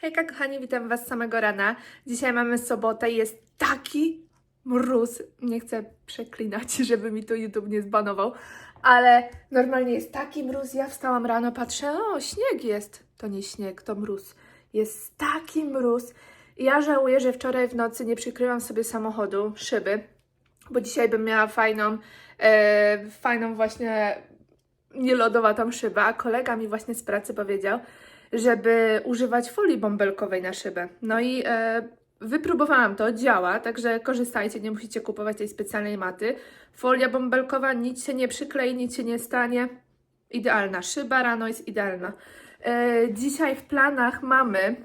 Hejka kochani, witam Was samego rana. Dzisiaj mamy sobotę i jest taki mróz. Nie chcę przeklinać, żeby mi to YouTube nie zbanował, ale normalnie jest taki mróz. Ja wstałam rano, patrzę, o śnieg jest. To nie śnieg, to mróz. Jest taki mróz. Ja żałuję, że wczoraj w nocy nie przykryłam sobie samochodu, szyby, bo dzisiaj bym miała fajną, e, fajną właśnie nielodowatą szybę, a kolega mi właśnie z pracy powiedział, żeby używać folii bąbelkowej na szybę. No i e, wypróbowałam to, działa, także korzystajcie, nie musicie kupować tej specjalnej maty. Folia bąbelkowa, nic się nie przyklei, nic się nie stanie. Idealna. Szyba rano jest idealna. E, dzisiaj w planach mamy,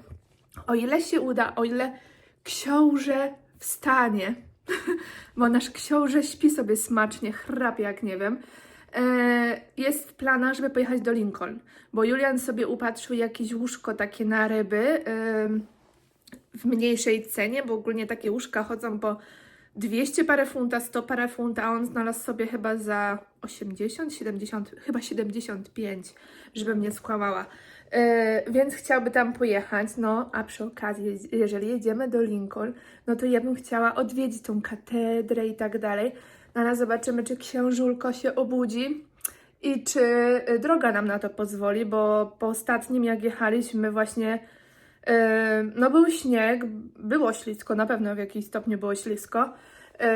o ile się uda, o ile książę wstanie, bo nasz książę śpi sobie smacznie, chrapie jak nie wiem, jest w planach, żeby pojechać do Lincoln, bo Julian sobie upatrzył jakieś łóżko takie na ryby w mniejszej cenie, bo ogólnie takie łóżka chodzą po 200 parę funta, 100 parę funta, a on znalazł sobie chyba za 80, 70, chyba 75, żebym nie skłamała. E, więc chciałby tam pojechać, no a przy okazji, jeżeli jedziemy do Lincoln, no to ja bym chciała odwiedzić tą katedrę i tak dalej. Ale zobaczymy, czy księżulko się obudzi i czy y, droga nam na to pozwoli, bo po ostatnim jak jechaliśmy właśnie, y, no był śnieg, było ślisko, na pewno w jakimś stopniu było ślisko. Y,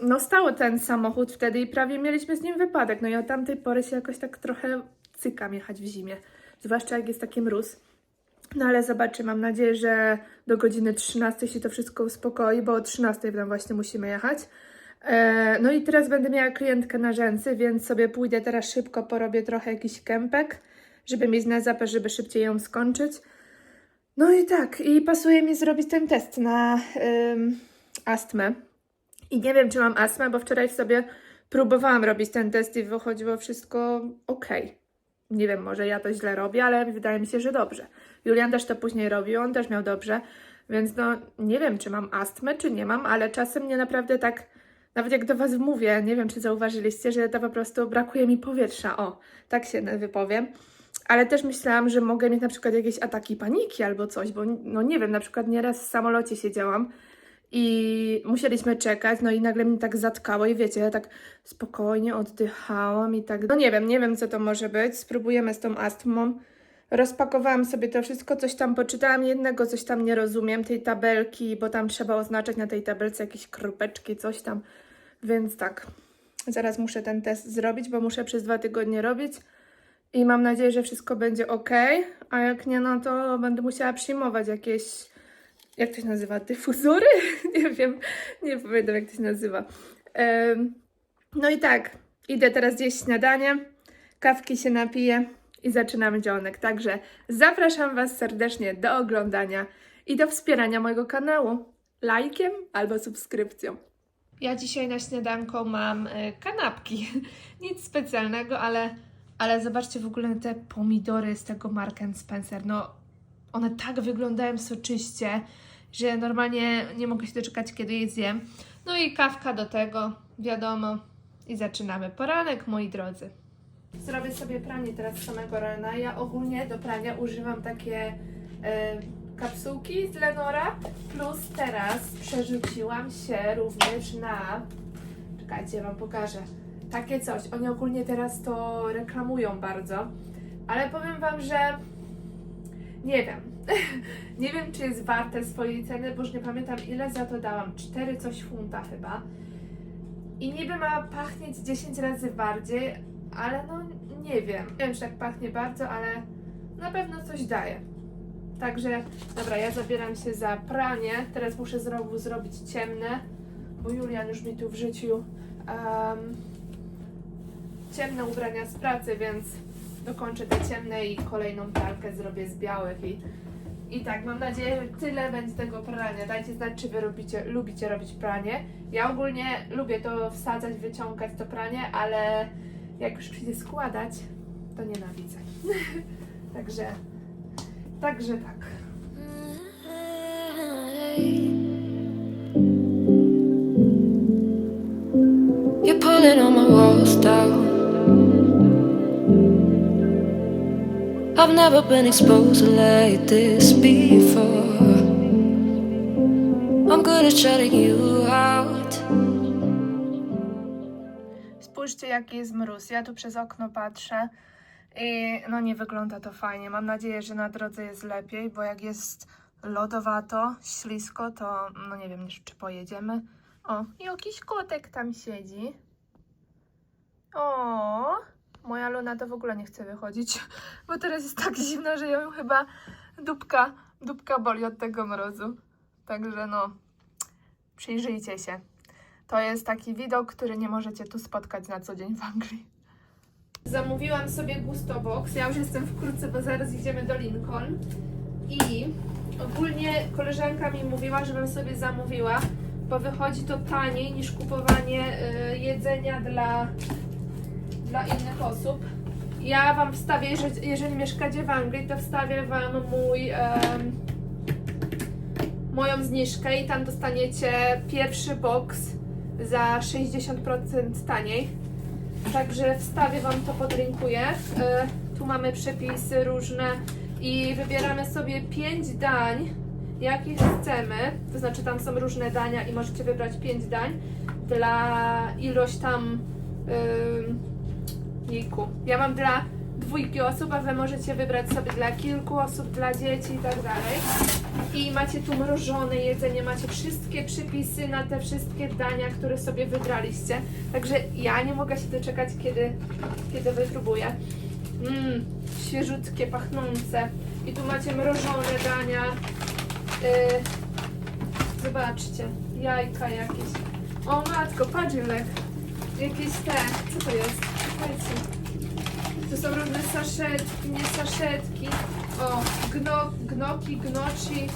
No stał ten samochód wtedy i prawie mieliśmy z nim wypadek, no i od tamtej pory się jakoś tak trochę cykam jechać w zimie, zwłaszcza jak jest taki mróz. No ale zobaczymy, mam nadzieję, że do godziny 13 się to wszystko uspokoi, bo o 13 tam właśnie musimy jechać. E, No i teraz będę miała klientkę na rzęsy, więc sobie pójdę teraz szybko, porobię trochę jakiś kępek, żeby mieć na zapę, żeby szybciej ją skończyć. No i tak, i pasuje mi zrobić ten test na ym, astmę. I nie wiem, czy mam astmę, bo wczoraj sobie próbowałam robić ten test i wychodziło wszystko ok. Nie wiem, może ja to źle robię, ale wydaje mi się, że dobrze. Julian też to później robił, on też miał dobrze, więc no nie wiem, czy mam astmę, czy nie mam, ale czasem mnie naprawdę tak, nawet jak do Was mówię, nie wiem, czy zauważyliście, że to po prostu brakuje mi powietrza, o, tak się wypowiem. Ale też myślałam, że mogę mieć na przykład jakieś ataki paniki albo coś, bo no nie wiem, na przykład nieraz w samolocie siedziałam i musieliśmy czekać, no i nagle mnie tak zatkało i wiecie, ja tak spokojnie oddychałam i tak, no nie wiem, nie wiem co to może być, spróbujemy z tą astmą. Rozpakowałam sobie to wszystko, coś tam poczytałam jednego, coś tam nie rozumiem, tej tabelki, bo tam trzeba oznaczać na tej tabelce jakieś kropeczki, coś tam, więc tak, zaraz muszę ten test zrobić, bo muszę przez dwa tygodnie robić i mam nadzieję, że wszystko będzie ok, a jak nie, no to będę musiała przyjmować jakieś jak to się nazywa, dyfuzory? nie wiem, nie pamiętam jak to się nazywa. Em, no i tak, idę teraz zjeść śniadanie, kawki się napiję i zaczynamy działanek. Także zapraszam Was serdecznie do oglądania i do wspierania mojego kanału lajkiem albo subskrypcją. Ja dzisiaj na śniadanko mam e, kanapki. Nic specjalnego, ale, ale zobaczcie w ogóle te pomidory z tego Mark Spencer. No, one tak wyglądają soczyście, że normalnie nie mogę się doczekać, kiedy je zjem. No i kawka do tego, wiadomo. I zaczynamy poranek, moi drodzy. Zrobię sobie pranie teraz samego rana. Ja ogólnie do prania używam takie e, kapsułki z Lenora, plus teraz przerzuciłam się również na... Czekajcie, Wam pokażę. Takie coś. Oni ogólnie teraz to reklamują bardzo, ale powiem Wam, że nie wiem. nie wiem, czy jest warte swojej ceny, bo już nie pamiętam ile za to dałam. 4 coś funta chyba. I niby ma pachnieć 10 razy bardziej, ale no nie wiem. Nie wiem, czy tak pachnie bardzo, ale na pewno coś daje. Także, dobra, ja zabieram się za pranie. Teraz muszę znowu zrobić ciemne, bo Julian już mi tu w życiu um, ciemne ubrania z pracy, więc dokończę te ciemne i kolejną pralkę zrobię z białych i, i tak, mam nadzieję, że tyle będzie tego prania. Dajcie znać, czy wy lubicie, lubicie robić pranie. Ja ogólnie lubię to wsadzać, wyciągać to pranie, ale jak już przyjdzie składać, to nienawidzę. także, Także tak. You're pulling all my walls down. I've never been exposed like this before. I'm good at shutting you out. Spójrzcie, jaki jest mróz. Ja tu przez okno patrzę i no nie wygląda to fajnie. Mam nadzieję, że na drodze jest lepiej, bo jak jest lodowato, ślisko, to no nie wiem, czy pojedziemy. O, jakiś kotek tam siedzi. O, moja Luna to w ogóle nie chce wychodzić, bo teraz jest tak zimno, że ją chyba dupka, dupka boli od tego mrozu. Także no, przyjrzyjcie się. To jest taki widok, który nie możecie tu spotkać na co dzień w Anglii. Zamówiłam sobie Gusto Box. Ja już jestem wkrótce, bo zaraz idziemy do Lincoln. I ogólnie koleżanka mi mówiła, żebym sobie zamówiła, bo wychodzi to taniej niż kupowanie y, jedzenia dla, dla innych osób. Ja Wam wstawię, jeżeli, jeżeli mieszkacie w Anglii, to wstawię Wam mój, moją zniżkę i tam dostaniecie pierwszy box za 60% taniej. Także wstawię Wam to, podlinkuję. E, Tu mamy przepisy różne i wybieramy sobie 5 dań, jakich chcemy. To znaczy tam są różne dania i możecie wybrać 5 dań dla ilość tam ym, jejku. Ja mam dla dwójki osób, a Wy możecie wybrać sobie dla kilku osób, dla dzieci i tak dalej. I macie tu mrożone jedzenie, macie wszystkie przepisy na te wszystkie dania, które sobie wybraliście. Także ja nie mogę się doczekać, kiedy, kiedy wypróbuję. Mmm, świeżutkie, pachnące. I tu macie mrożone dania. Yy, zobaczcie, jajka jakieś. O matko, padźlek. Jakieś te, co to jest? Słuchajcie. To są różne saszetki, nie saszetki. O, gno, gnoki, gnoci,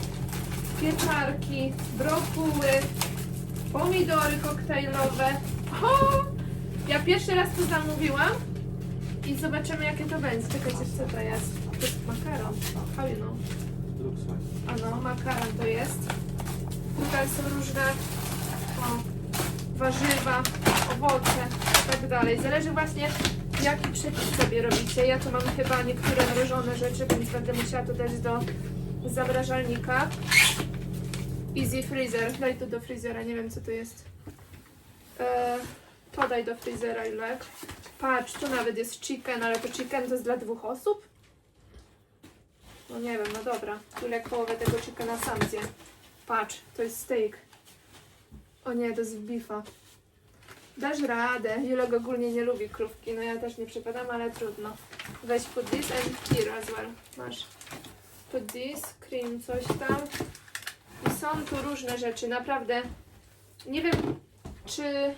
pieczarki, brokuły, pomidory koktajlowe. O! Ja pierwszy raz to zamówiłam i zobaczymy jakie to będzie. Czekajcie, co to jest? To jest makaron. How you know? Looks like. Ano, makaron to jest. Tutaj są różne o, warzywa, owoce i tak dalej. Zależy właśnie jaki przepis sobie robicie. Ja tu mam chyba niektóre mrożone rzeczy, więc będę musiała to dać do zamrażalnika. Easy freezer. Daj to do freezera, nie wiem co to jest. E, to daj do freezera, Julek. Patrz, tu nawet jest chicken, ale to chicken to jest dla dwóch osób? No nie wiem, no dobra. Julek połowę tego chickena sam zje. Patrz, to jest steak. O nie, to jest bifa. Dasz radę. Julek ogólnie nie lubi krówki. No ja też nie przypadam, ale trudno. Weź put this and here as well. Masz. Put this, cream, coś tam. I są tu różne rzeczy, naprawdę. Nie wiem, czy...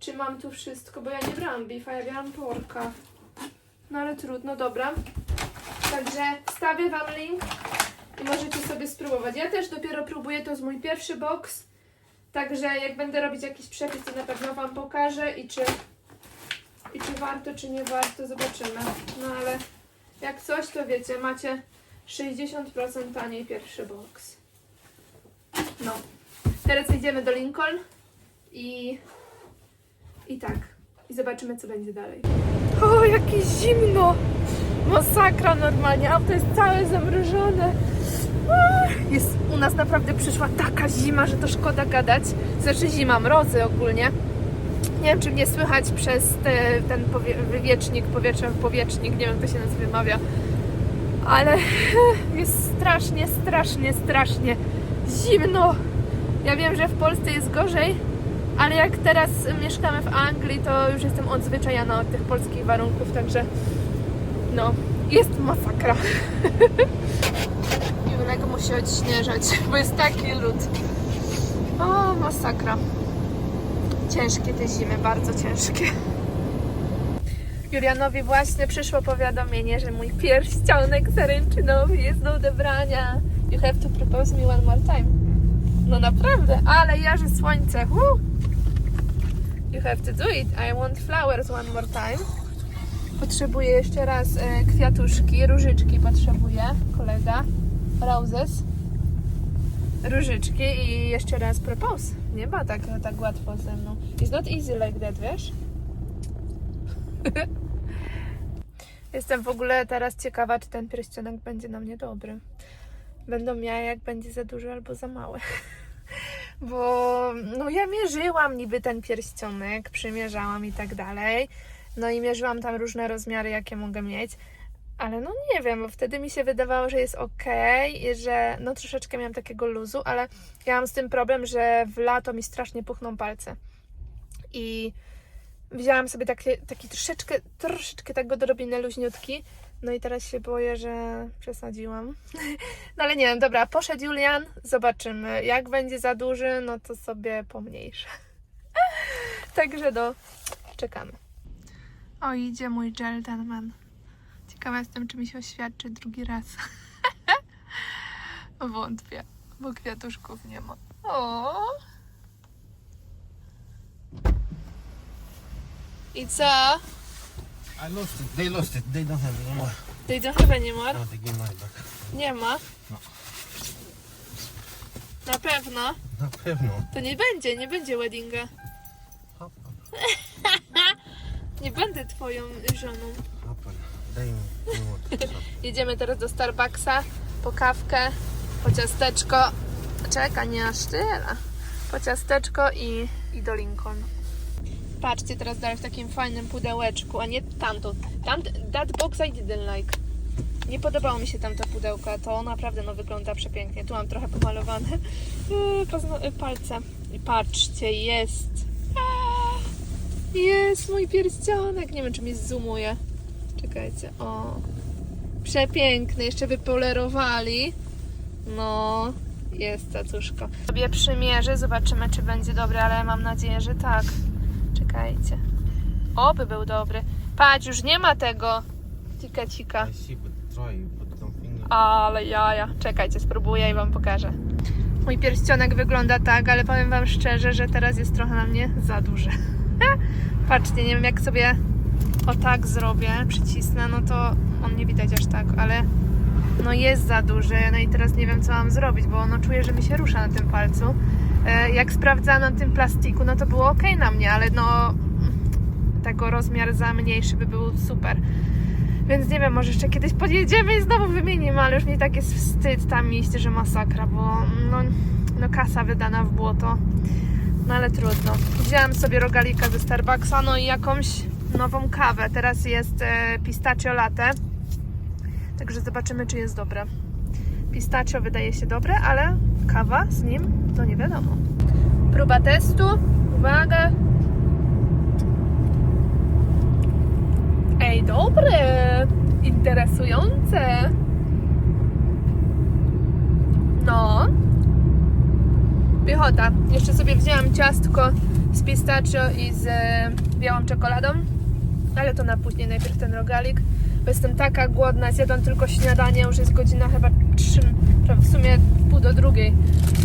Czy mam tu wszystko, bo ja nie brałam beefa, ja brałam porka. No ale trudno, dobra. Także wstawię Wam link i możecie sobie spróbować. Ja też dopiero próbuję, to jest mój pierwszy box. Także jak będę robić jakiś przepis, to na pewno Wam pokażę i czy, i czy warto, czy nie warto, zobaczymy. No ale jak coś, to wiecie, macie 60% taniej pierwszy box. No. Teraz idziemy do Lincoln i, i tak. I zobaczymy, co będzie dalej. O, jakie zimno! Masakra normalnie, auto jest całe zamrożone. Jest, u nas naprawdę przyszła taka zima, że to szkoda gadać. Znaczy zima, mrozy ogólnie. Nie wiem, czy mnie słychać przez te, ten powie, wywiecznik, powietrze, powietrznik, nie wiem, jak to się nas wymawia. Ale jest strasznie, strasznie, strasznie zimno. Ja wiem, że w Polsce jest gorzej, ale jak teraz mieszkamy w Anglii, to już jestem odzwyczajona od tych polskich warunków, także no, jest masakra. Julek musi odśnieżać, bo jest taki lód. O, masakra. Ciężkie te zimy, bardzo ciężkie. Julianowi właśnie przyszło powiadomienie, że mój pierścionek zaręczynowy jest do odebrania. You have to propose me one more time. No naprawdę, ale jarzy słońce. Woo! You have to do it. I want flowers one more time. Potrzebuję jeszcze raz e, kwiatuszki, różyczki potrzebuję, kolega. Roses. Różyczki i jeszcze raz propose. Nie ma tak, tak łatwo ze mną. It's not easy like that, wiesz? Jestem w ogóle teraz ciekawa, czy ten pierścionek będzie na mnie dobry. będą miała, jak będzie za duży albo za mały. Bo no ja mierzyłam niby ten pierścionek, przymierzałam i tak dalej. No i mierzyłam tam różne rozmiary, jakie mogę mieć. Ale no nie wiem, bo wtedy mi się wydawało, że jest ok, że no troszeczkę miałam takiego luzu, ale ja mam z tym problem, że w lato mi strasznie puchną palce. I wzięłam sobie taki, taki troszeczkę, troszeczkę tak go dorobinę luźniutki. No i teraz się boję, że przesadziłam. No ale nie wiem, dobra, poszedł Julian, zobaczymy. Jak będzie za duży, no to sobie pomniejszę. Także no, czekamy. O, idzie mój gentleman. Ciekawa jestem, czy mi się oświadczy drugi raz. Wątpię, bo kwiatuszków nie ma. O. I co? I lost it. They lost it. They don't have it anymore. They don't have any more? No, they give mine back. Nie ma. No. Na pewno. Na pewno. To nie będzie, nie będzie weddinga. Hop, Nie będę twoją żoną. Daj mi. Jedziemy teraz do Starbucksa po kawkę, po ciasteczko. Czekaj, nie aż tyle. Po ciasteczko i, i do Lincoln. Patrzcie, teraz dalej w takim fajnym pudełeczku, a nie tamto. Tam, that box I didn't like. Nie podobało mi się tamto pudełko, a to naprawdę no, wygląda przepięknie. Tu mam trochę pomalowane yy, yy, palce. I patrzcie, jest. Jest mój pierścionek. Nie wiem, czy mi zoomuje. Czekajcie, o. Przepiękny, jeszcze wypolerowali. No, jest cacuszko. Sobie przymierzę, zobaczymy, czy będzie dobry, ale mam nadzieję, że tak. Czekajcie. Oby był dobry. Patrz, już nie ma tego don't think. Ale jaja. Czekajcie, spróbuję i wam pokażę. Mój pierścionek wygląda tak, ale powiem wam szczerze, że teraz jest trochę na mnie za duży. Patrzcie, nie wiem jak sobie o tak zrobię, przycisnę, no to on nie widać aż tak, ale no jest za duży, no i teraz nie wiem co mam zrobić, bo no czuję, że mi się rusza na tym palcu. E, Jak sprawdzałam na tym plastiku, no to było ok na mnie, ale no tego rozmiar za mniejszy by był super. Więc nie wiem, może jeszcze kiedyś podjedziemy i znowu wymienimy, ale już mi tak jest wstyd tam iść, że masakra, bo no, no kasa wydana w błoto. No ale trudno. Wzięłam sobie rogalika ze Starbucksa, no i jakąś nową kawę. Teraz jest e, pistachio latte. Także zobaczymy, czy jest dobre. Pistachio wydaje się dobre, ale kawa z nim to nie wiadomo. Próba testu. Uwaga. Ej, dobre! Interesujące! No. Piechota. Jeszcze sobie wzięłam ciastko z pistachio i z e, białą czekoladą. Ale to na później, najpierw ten rogalik. Bo jestem taka głodna, zjadłam tylko śniadanie, już jest godzina chyba 3, w sumie pół do drugiej.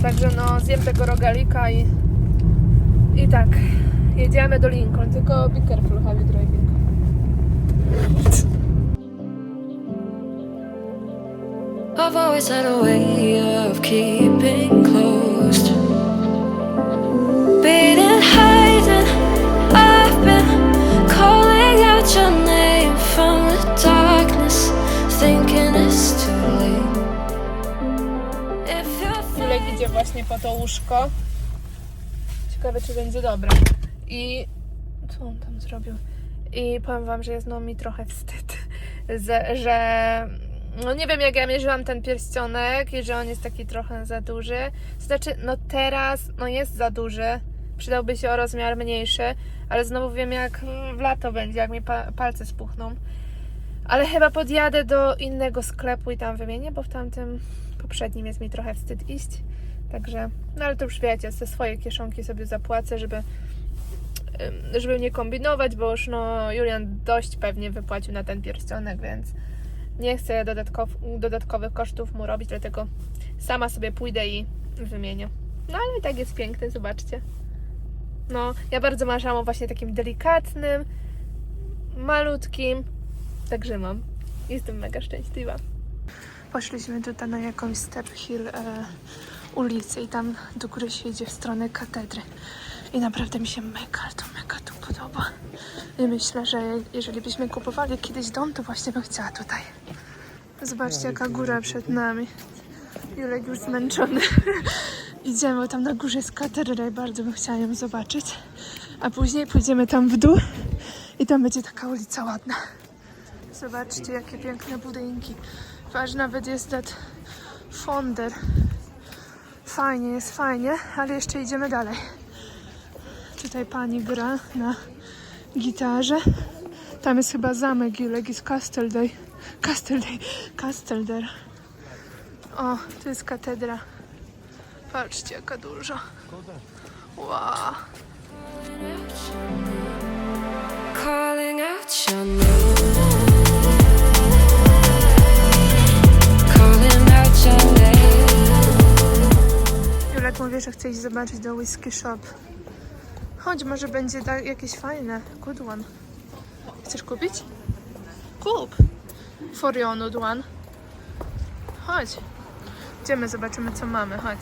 Także no, zjem tego rogalika i i tak, jedziemy do Lincoln, tylko be careful how you driving. I've always had a way of keeping close. Beating, właśnie po to łóżko. Ciekawe, czy będzie dobre. I co on tam zrobił? I powiem wam, że jest no mi trochę wstyd, że, no nie wiem jak ja mierzyłam ten pierścionek i że on jest taki trochę za duży. Znaczy, no teraz no jest za duży, przydałby się o rozmiar mniejszy, ale znowu wiem jak w lato będzie, jak mi pa- palce spuchną. Ale chyba podjadę do innego sklepu i tam wymienię, bo w tamtym poprzednim jest mi trochę wstyd iść. Także, no ale to już wiecie, ze swojej kieszonki sobie zapłacę, żeby, żeby nie kombinować, bo już no Julian dość pewnie wypłacił na ten pierścionek, więc nie chcę dodatkow, dodatkowych kosztów mu robić, dlatego sama sobie pójdę i wymienię. No ale i tak jest piękny, zobaczcie. No, ja bardzo marzyłam o właśnie takim delikatnym, malutkim, także mam. Jestem mega szczęśliwa. Poszliśmy tutaj na jakąś Step Hill e, ulicę i tam do góry się idzie w stronę katedry. I naprawdę mi się mega, to mega tu podoba. I myślę, że jeżeli byśmy kupowali kiedyś dom, to właśnie bym chciała tutaj. Zobaczcie, jaka góra przed nami. Julek już zmęczony. Idziemy, bo tam na górze jest katedra i bardzo bym chciała ją zobaczyć. A później pójdziemy tam w dół i tam będzie taka ulica ładna. Zobaczcie, jakie piękne budynki. Patrz, nawet jest dat fonder. Fajnie, jest fajnie, ale jeszcze idziemy dalej. Tutaj pani gra na gitarze. Tam jest chyba zamek Julek, jest. Castelday, Castelder. O, tu jest katedra. Patrzcie, jaka duża. Wow. Calling out your name. Julek mówi, że chce iść zobaczyć do Whisky Shop. Chodź, może będzie jakieś fajne. Good one. Chcesz kupić? Kup. For your good one. Chodź. Idziemy, zobaczymy co mamy. Chodź.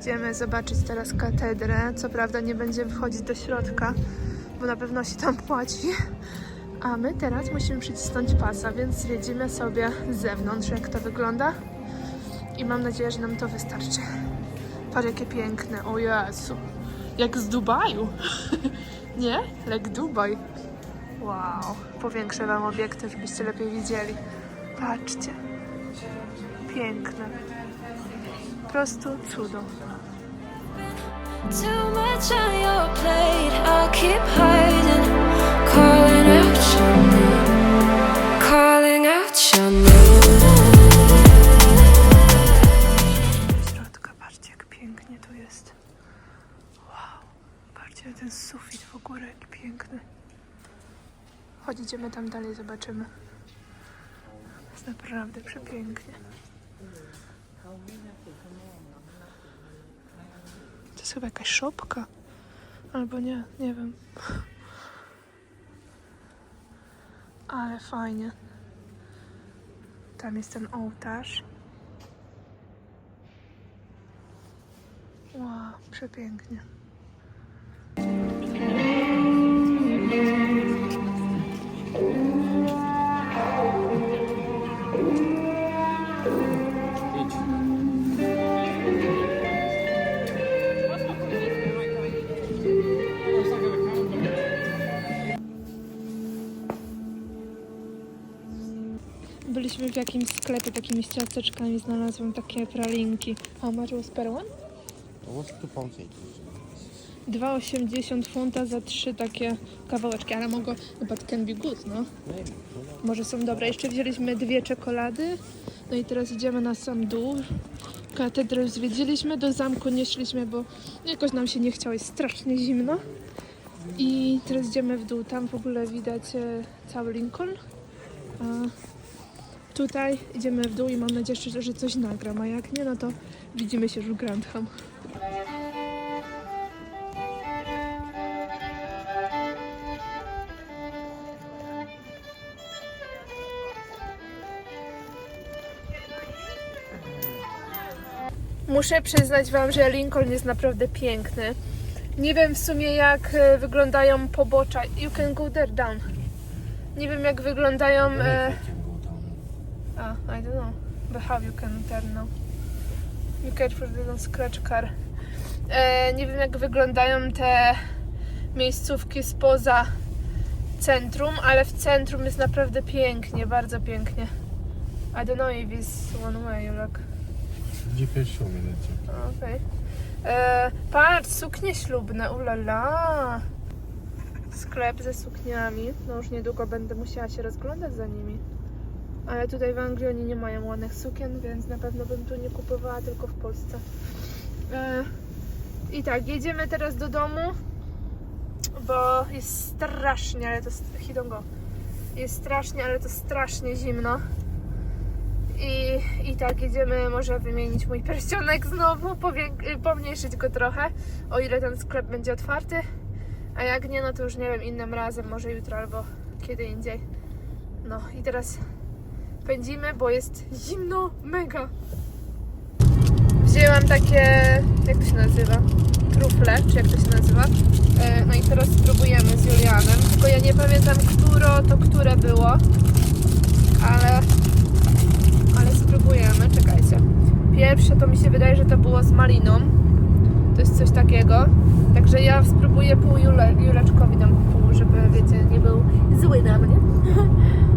Idziemy zobaczyć teraz katedrę. Co prawda nie będziemy wchodzić do środka, bo na pewno się tam płaci. A my teraz musimy przycisnąć pasa, więc zwiedzimy sobie z zewnątrz, jak to wygląda. I mam nadzieję, że nam to wystarczy. Patrz, jakie piękne. O Jezu. Jak z Dubaju. Nie? Jak Dubaj. Wow. Powiększę wam obiektyw, żebyście lepiej widzieli. Patrzcie. Piękne. Po prostu cudo. Too much on your plate. I'll keep hiding. Calling out your name. Calling out your name. Chodź, idziemy tam dalej, zobaczymy. Jest naprawdę przepięknie. To jest chyba jakaś szopka. Albo nie, nie wiem. Ale fajnie. Tam jest ten ołtarz. Wow, przepięknie. Jakimś sklepie takimi ciasteczkami, znalazłam takie pralinki. How much was per one? What's two pounds eight? 2,80 funta za trzy takie kawałeczki, ale mogą, but can be good, no. Maybe. Może są dobre. Jeszcze wzięliśmy dwie czekolady, no i teraz idziemy na sam dół. Katedrę zwiedziliśmy, do zamku nie szliśmy, bo jakoś nam się nie chciało, jest strasznie zimno. I teraz idziemy w dół, tam w ogóle widać e, cały Lincoln. A tutaj idziemy w dół i mam nadzieję, że- coś nagram, a jak nie, no to widzimy się już w Grantham. Muszę przyznać Wam, że Lincoln jest naprawdę piękny. Nie wiem w sumie jak e, wyglądają pobocza. You can go there down. Nie wiem jak wyglądają. E... I don't know. But how you can turn now? You can for the scratch car. E, nie wiem jak wyglądają te miejscówki spoza centrum, ale w centrum jest naprawdę pięknie, bardzo pięknie. I don't know if it's one way, look. GPS minute. Okej. E, Patrz, suknie ślubne, ulala. Sklep ze sukniami. No już niedługo będę musiała się rozglądać za nimi. Ale tutaj w Anglii oni nie mają ładnych sukien, więc na pewno bym tu nie kupowała, tylko w Polsce. E, I tak, jedziemy teraz do domu, bo jest strasznie, ale to... He don't go. Jest strasznie, ale to strasznie zimno. I, I tak jedziemy może wymienić mój pierścionek znowu, pomniejszyć go trochę, o ile ten sklep będzie otwarty. A jak nie, no to już nie wiem, innym razem, może jutro albo kiedy indziej. No i teraz pędzimy, bo jest zimno, mega. Wzięłam takie, jak to się nazywa? Trufle, czy jak to się nazywa? E, No i teraz spróbujemy z Julianem. Tylko ja nie pamiętam, które to które było. Ale ale spróbujemy. pierwsze to mi się wydaje, że to było z maliną. To jest coś takiego. Także ja spróbuję pół Jule, Juleczkowi dam pół, żeby wiecie, nie był zły na mnie.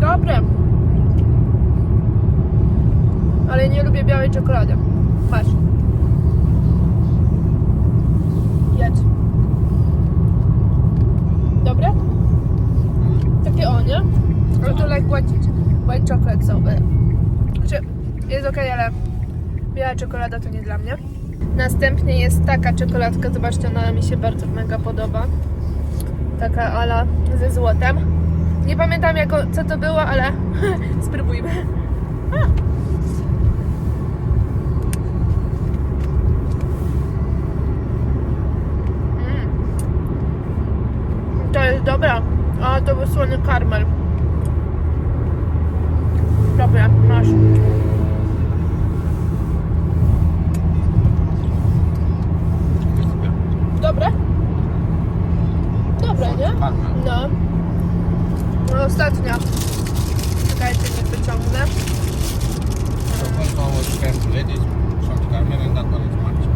Dobre. Ale nie lubię białej czekolady. Masz. Jedz. Dobre? Takie o, nie? Ale to like white, white chocolate so but... Znaczy, jest okej, ale biała czekolada to nie dla mnie. Następnie jest taka czekoladka, zobaczcie, ona mi się bardzo mega podoba. Taka ala ze złotem. Nie pamiętam jako, co to było, ale spróbujmy. A. Mm. To jest dobra. A to był słony karmel. Dobra, masz. Dobre? Dobre, nie? Karmel. No. No ostatnia. Czekajcie, nie wyciągnę. So first one was creme brulee, this short caramel and that one is matcha.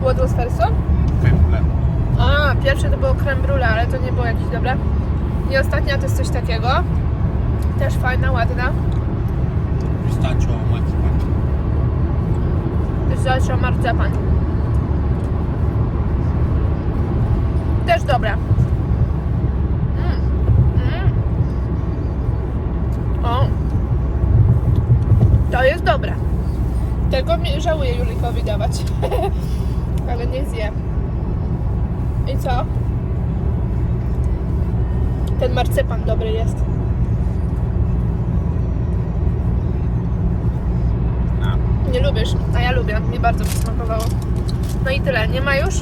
What was first one? Creme brulee. A, pierwsze to było creme brulee, ale to nie było jakieś dobre. I ostatnia to jest coś takiego. Też fajna, ładna. Pistachio matcha. Pistachio marcepan. Też dobra. Mm. Mm. O. To dobre. Tego mi żałuję Julikowi dawać. Ale nie zje. I co? Ten marcepan dobry jest. Nie lubisz, a ja lubię. Mi bardzo smakowało. No i tyle, nie ma już.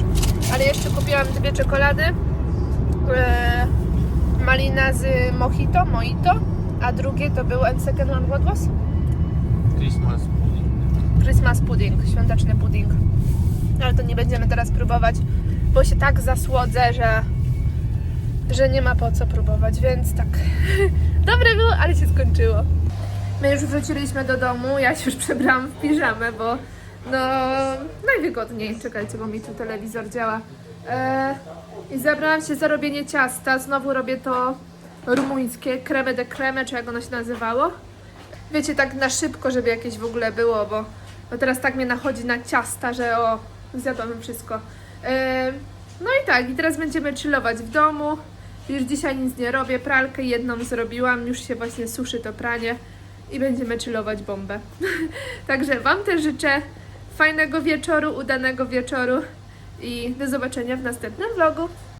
Ale jeszcze kupiłam dwie czekolady. Eee, malina z mojito, mojito. A drugie to był and second one what was? Christmas pudding. Christmas pudding, świąteczny pudding. Ale to nie będziemy teraz próbować, bo się tak zasłodzę, że, że nie ma po co próbować, więc tak. Dobre było, ale się skończyło. My już wróciliśmy do domu, ja się już przebrałam w piżamę, bo no najwygodniej. Czekajcie, bo mi tu telewizor działa. E, I zabrałam się za robienie ciasta. Znowu robię to rumuńskie, creme de creme, czy jak ono się nazywało. Wiecie, tak na szybko, żeby jakieś w ogóle było, bo, bo teraz tak mnie nachodzi na ciasta, że o, zjadłam wszystko. E, no i tak, i teraz będziemy chillować w domu. Już dzisiaj nic nie robię, pralkę jedną zrobiłam, już się właśnie suszy to pranie i będziemy chillować bombę. Także Wam też życzę fajnego wieczoru, udanego wieczoru i do zobaczenia w następnym vlogu.